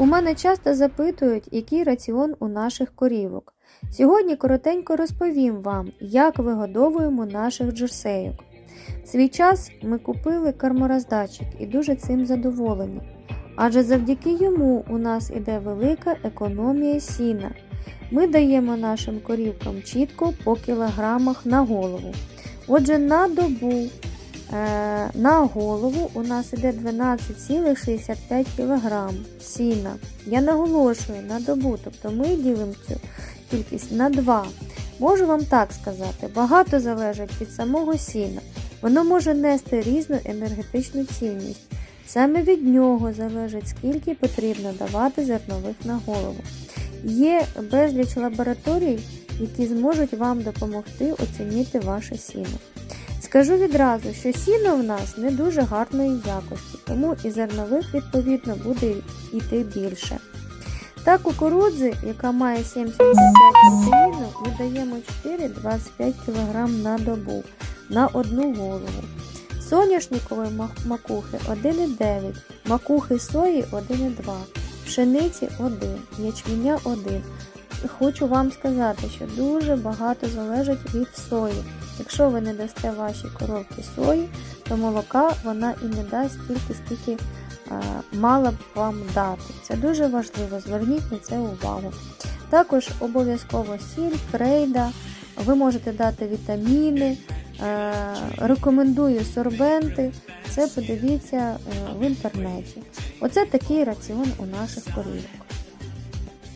У мене часто запитують, який раціон у наших корівок. Сьогодні коротенько розповім вам, як вигодовуємо наших джерсейок. В свій час ми купили кормороздатчик і дуже цим задоволені. Адже завдяки йому у нас іде велика економія сіна. Ми даємо нашим корівкам чітко по кілограмах на голову. Отже, на добу на голову у нас іде 12,65 кг сіна. Я наголошую на добу, тобто ми ділимо цю кількість на 2. Можу вам так сказати, багато залежить від самого сіна. Воно може нести різну енергетичну цінність. Саме від нього залежить, скільки потрібно давати зернових на голову. Є безліч лабораторій, які зможуть вам допомогти оцінити ваше сіно. Скажу відразу, що сіно в нас не дуже гарної якості, тому і зернових відповідно буде йти більше. Та кукурудзи, яка має 70% протеїну, ми даємо 4-25 кг на добу на одну голову. Соняшникової макухи 1,9, макухи сої 1,2, пшениці 1, ячменя 1. Хочу вам сказати, що дуже багато залежить від сої. Якщо ви не дасте вашій коровці сої, то молока вона і не дасть тільки скільки е, мала б вам дати. Це дуже важливо, зверніть на це увагу. Також обов'язково сіль, крейда, ви можете дати вітаміни, рекомендую сорбенти. Це подивіться е, в інтернеті. Оце такий раціон у наших корів.